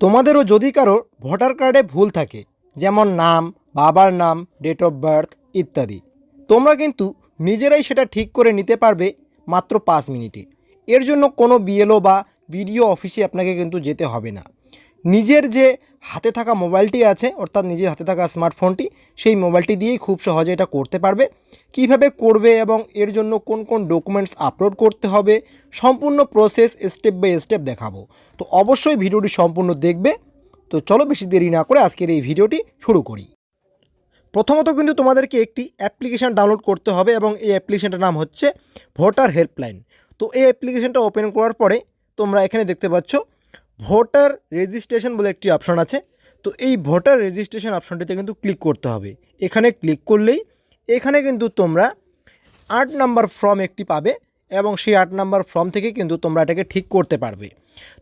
তোমাদেরও যদি কারও ভোটার কার্ডে ভুল থাকে, যেমন নাম, বাবার নাম ডেট অফ বার্থ ইত্যাদি, তোমরা কিন্তু নিজেরাই সেটা ঠিক করে নিতে পারবে মাত্র পাঁচ মিনিটে। এর জন্য কোনো বিএলও বা বিডিও অফিসে আপনাকে কিন্তু যেতে হবে না। নিজের যে হাতে থাকা মোবাইলটি আছে, অর্থাৎ নিজের হাতে থাকা স্মার্টফোনটি, সেই মোবাইলটি দিয়েই খুব সহজে এটা করতে পারবে। কীভাবে করবে এবং এর জন্য কোন কোন ডকুমেন্টস আপলোড করতে হবে, সম্পূর্ণ প্রসেস স্টেপ বাই স্টেপ দেখাবো। তো অবশ্যই ভিডিওটি সম্পূর্ণ দেখবে। তো চলো বেশি দেরি না করে আজকের এই ভিডিওটি শুরু করি। প্রথমত কিন্তু তোমাদেরকে একটি অ্যাপ্লিকেশান ডাউনলোড করতে হবে এবং এই অ্যাপ্লিকেশানটার নাম হচ্ছে ভোটার হেল্পলাইন। তো এই অ্যাপ্লিকেশানটা ওপেন করার পরে তোমরা এখানে দেখতে পাচ্ছ ভোটার রেজিস্ট্রেশন বলে একটি অপশন আছে। তো এই ভোটার রেজিস্ট্রেশন অপশনটিতে কিন্তু ক্লিক করতে হবে। এখানে ক্লিক করলেই এখানে কিন্তু তোমরা আট নাম্বার ফর্ম একটি পাবে এবং সেই আট নাম্বার ফর্ম থেকে কিন্তু তোমরা এটাকে ঠিক করতে পারবে।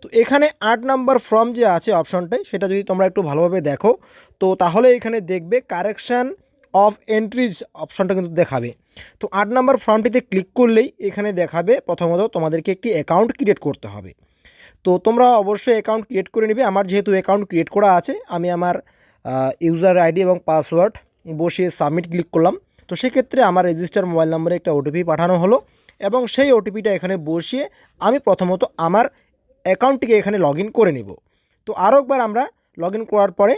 তো এখানে আট নাম্বার ফর্ম যে আছে অপশনটাই সেটা যদি তোমরা একটু ভালোভাবে দেখো, তো তাহলে এখানে দেখবে কারেকশান অফ এন্ট্রিজ অপশনটা কিন্তু দেখাবে। তো আট নাম্বার ফর্মটিতে ক্লিক করলেই এখানে দেখাবে প্রথমত তোমাদেরকে একটি অ্যাকাউন্ট ক্রিয়েট করতে হবে। তো তোমরা অবশ্যই অ্যাকাউন্ট ক্রিয়েট করে নেবে। আমার যেহেতু অ্যাকাউন্ট ক্রিয়েট করা আছে, আমি আমার ইউজার আইডি এবং পাসওয়ার্ড বসিয়ে সাবমিট ক্লিক করলাম। তো সেক্ষেত্রে আমার রেজিস্টার মোবাইল নম্বরে একটা ওটিপি পাঠানো হলো এবং সেই ওটিপিটা এখানে বসিয়ে আমি প্রথমত আমার অ্যাকাউন্টটিকে এখানে লগ করে নেব। তো আরও একবার আমরা লগ করার পরে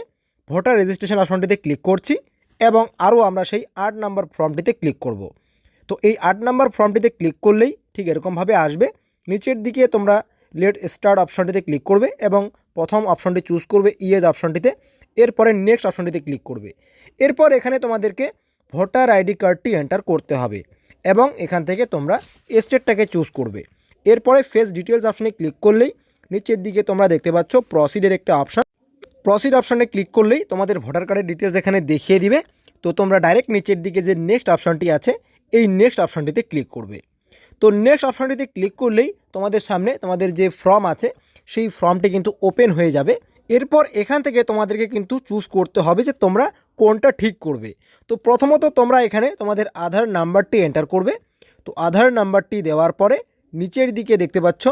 ভোটার রেজিস্ট্রেশন অপশনটিতে ক্লিক করছি এবং আরও আমরা সেই আট নাম্বার ফর্মটিতে ক্লিক করব। তো এই আট নাম্বার ফর্মটিতে ক্লিক করলেই ঠিক এরকমভাবে আসবে। নিচের দিকে তোমরা লেট স্টার্ট অপশনটিতে ক্লিক করবে এবং প্রথম অপশনটি চুজ করবে ইএজ অপশনটিতে এরপরে নেক্সট অপশনটিতে ক্লিক করবে। এরপর এখানে তোমাদেরকে ভোটার আইডি কার্ডটি এন্টার করতে হবে এবং এখান থেকে তোমরা স্টেটটাকে চুজ করবে। এরপরে ফেস ডিটেলস অপশনে ক্লিক করলেই নিচের দিকে তোমরা দেখতে পাচ্ছ প্রসিডের একটা অপশন প্রসিড অপশনে ক্লিক করলেই তোমাদের ভোটার কার্ডের ডিটেলস এখানে দেখিয়ে দিবে। তো তোমরা ডাইরেক্ট নিচের দিকে যে নেক্সট অপশনটি আছে, এই নেক্সট অপশনটিতে ক্লিক করবে। তো নেক্সট অপশনটিতে ক্লিক করলেই তোমাদের সামনে তোমাদের যে ফর্ম আছে, সেই ফর্মটি কিন্তু ওপেন হয়ে যাবে। এরপর এখান থেকে তোমাদেরকে কিন্তু চুজ করতে হবে যে তোমরা কোনটা ঠিক করবে। তো প্রথমত তোমরা এখানে তোমাদের আধার নাম্বারটি এন্টার করবে। তো আধার নাম্বারটি দেওয়ার পরে নিচের দিকে দেখতে পাচ্ছ,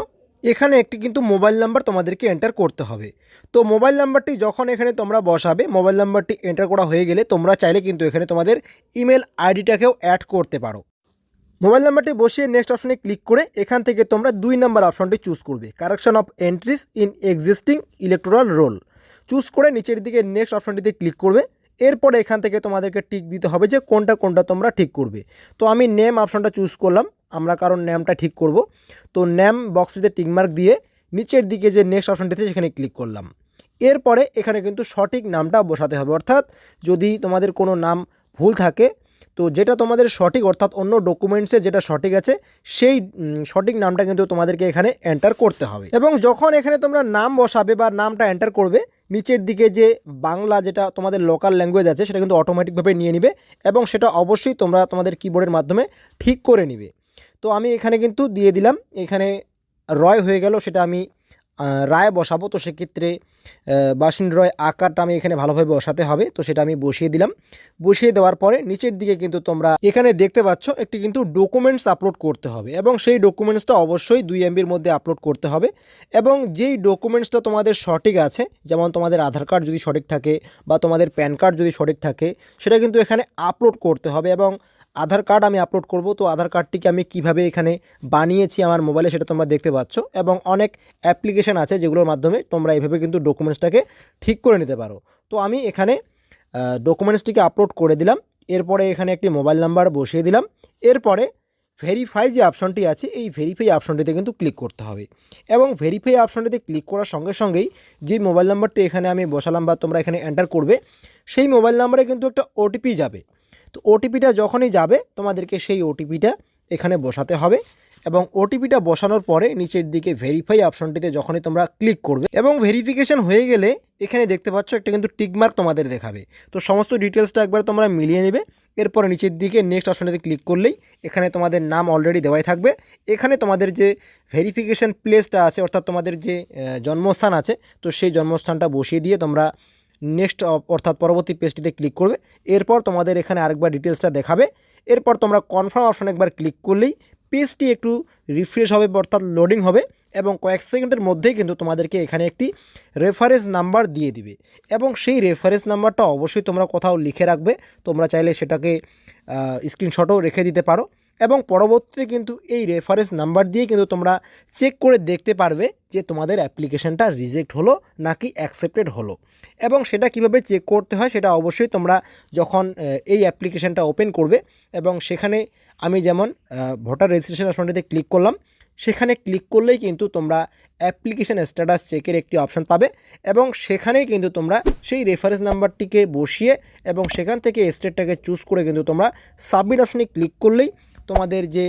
এখানে একটি কিন্তু মোবাইল নাম্বার তোমাদেরকে এন্টার করতে হবে। তো মোবাইল নাম্বারটি যখন এখানে তোমরা বসাবে মোবাইল নাম্বারটি এন্টার করা হয়ে গেলে তোমরা চাইলে কিন্তু এখানে তোমাদের ইমেল আইডিটাকেও অ্যাড করতে পারো। মোবাইল নাম্বারটি বসিয়ে নেক্সট অপশনে ক্লিক করে এখান থেকে তোমরা দুই নাম্বার অপশনটি চুজ করবে। Correction of entries in existing electoral roll choose করে নিচের দিকে নেক্সট অপশনটিতে ক্লিক করবে। এরপরে এখান থেকে তোমাদেরকে টিক দিতে হবে যে কোনটা কোনটা তোমরা ঠিক করবে। তো আমি নেম অপশনটা চুজ করলাম। আমরা কারণ নেমটা ঠিক করব। তো নেম বক্সটিতে টিকমার্ক দিয়ে নিচের দিকে যে নেক্সট অপশনটিতে সেখানে ক্লিক করলাম। এরপরে এখানে কিন্তু সঠিক নামটা বসাতে হবে। অর্থাৎ যদি তোমাদের কোনো নাম ভুল থাকে তো যেটা তোমাদের সঠিক, অর্থাৎ অন্য ডকুমেন্টসে যেটা সঠিক আছে, সেই সঠিক নামটা কিন্তু তোমাদেরকে এখানে এন্টার করতে হবে। এবং যখন এখানে তোমরা নাম বসাবে বা নামটা এন্টার করবে, নিচের দিকে যে বাংলা যেটা তোমাদের লোকাল ল্যাঙ্গুয়েজ আছে, সেটা কিন্তু অটোমেটিকভাবে নিয়ে নিবে এবং সেটা অবশ্যই তোমরা তোমাদের কিবোর্ডের মাধ্যমে ঠিক করে নিবে। তো আমি এখানে কিন্তু দিয়ে দিলাম। এখানে রয় হয়ে গেল, সেটা আমি রায় বসাবো। তো সেক্ষেত্রে আহ, বাসিন রয় আকারটা আমি এখানে ভালোভাবে বসাতে হবে। তো সেটা আমি বসিয়ে দিলাম। বসিয়ে দেওয়ার পরে নিচের দিকে কিন্তু তোমরা এখানে দেখতে পাচ্ছ একটি কিন্তু ডকুমেন্টস আপলোড করতে হবে এবং সেই ডকুমেন্টসটা অবশ্যই দুই এমবির মধ্যে আপলোড করতে হবে এবং যেই ডকুমেন্টসটা তোমাদের সঠিক আছে যেমন তোমাদের আধার কার্ড যদি সঠিক থাকে বা তোমাদের প্যান কার্ড যদি সঠিক থাকে সেটা কিন্তু এখানে আপলোড করতে হবে এবং আধার কার্ড আমি আপলোড করব। তো আধার কার্ডটিকে আমি কীভাবে এখানে বানিয়েছি আমার মোবাইলে সেটা তোমরা দেখতে পাচ্ছ এবং অনেক অ্যাপ্লিকেশান আছে যেগুলোর মাধ্যমে তোমরা এইভাবে কিন্তু ডকুমেন্টসটাকে ঠিক করে নিতে পারো। তো আমি এখানে ডকুমেন্টসটিকে আপলোড করে দিলাম। এরপরে এখানে একটি মোবাইল নাম্বার বসিয়ে দিলাম। এরপরে ভেরিফাই যে অপশনটি আছে, এই ভেরিফাই অপশনটিতে কিন্তু ক্লিক করতে হবে। এবং ভেরিফাই অপশনটিতে ক্লিক করার সঙ্গে সঙ্গেই যে মোবাইল নাম্বারটি এখানে আমি বসালাম বা তোমরা এখানে এন্টার করবে, সেই মোবাইল নাম্বারে কিন্তু একটা ওটিপি যাবে। তো ওটিপিটা যখনই যাবে, তোমাদেরকে সেই ওটিপিটা এখানে বসাতে হবে এবং ওটিপিটা বসানোর পরে নিচের দিকে ভেরিফাই অপশনটিতে যখনই তোমরা ক্লিক করবে এবং ভেরিফিকেশন হয়ে গেলে এখানে দেখতে পাচ্ছ একটা কিন্তু টিকমার্ক তোমাদের দেখাবে। তো সমস্ত ডিটেলসটা একবার তোমরা মিলিয়ে নেবে, এরপরে নিচের দিকে নেক্সট অপশনটিতে ক্লিক করলেই এখানে তোমাদের নাম অলরেডি দেওয়াই থাকবে। এখানে তোমাদের যে ভেরিফিকেশন প্লেসটা আছে, অর্থাৎ তোমাদের যে জন্মস্থান আছে, তো সেই জন্মস্থানটা বসিয়ে দিয়ে তোমরা নেক্সট অর্থাৎ পরবর্তী পেজটিতে ক্লিক করবে। এরপর তোমাদের এখানে আরেকবার ডিটেলসটা দেখাবে। এরপর তোমরা কনফার্ম অপশন একবার ক্লিক করলেই পেজটি একটু রিফ্রেশ হবে, অর্থাৎ লোডিং হবে এবং কয়েক সেকেন্ডের মধ্যেই কিন্তু তোমাদেরকে এখানে একটি রেফারেন্স নাম্বার দিয়ে দিবে। এবং সেই রেফারেন্স নাম্বারটা অবশ্যই তোমরা কোথাও লিখে রাখবে। তোমরা চাইলে সেটাকে স্ক্রিনশটও রেখে দিতে পারো। এবং পরবর্তীতে কিন্তু এই রেফারেন্স নাম্বার দিয়ে কিন্তু তোমরা চেক করে দেখতে পারবে যে তোমাদের অ্যাপ্লিকেশনটা রিজেক্ট হলো নাকি অ্যাকসেপ্টেড হলো। এবং সেটা কীভাবে চেক করতে হয় সেটা অবশ্যই তোমরা যখন এই অ্যাপ্লিকেশনটা ওপেন করবে এবং সেখানে আমি যেমন ভোটার রেজিস্ট্রেশন অপশনটিতে ক্লিক করলাম, সেখানে ক্লিক করলেই কিন্তু তোমরা অ্যাপ্লিকেশন স্ট্যাটাস চেকের একটি অপশন পাবে এবং সেখানেই কিন্তু তোমরা সেই রেফারেন্স নাম্বারটিকে বসিয়ে এবং সেখান থেকে স্টেটটাকে চুজ করে কিন্তু তোমরা সাবমিট অপশনে ক্লিক করলেই তোমাদের যে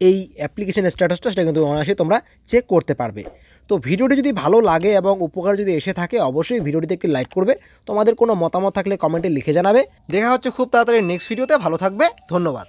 এই অ্যাপ্লিকেশানের স্ট্যাটাসটা সেটা কিন্তু অনায়াসে তোমরা চেক করতে পারবে। তো ভিডিওটি যদি ভালো লাগে এবং উপকার যদি এসে থাকে, অবশ্যই ভিডিওটিতে একটি লাইক করবে। তোমাদের কোনো মতামত থাকলে কমেন্টে লিখে জানাবে। দেখা হচ্ছে খুব তাড়াতাড়ি নেক্সট ভিডিওতে ভালো থাকবে। ধন্যবাদ।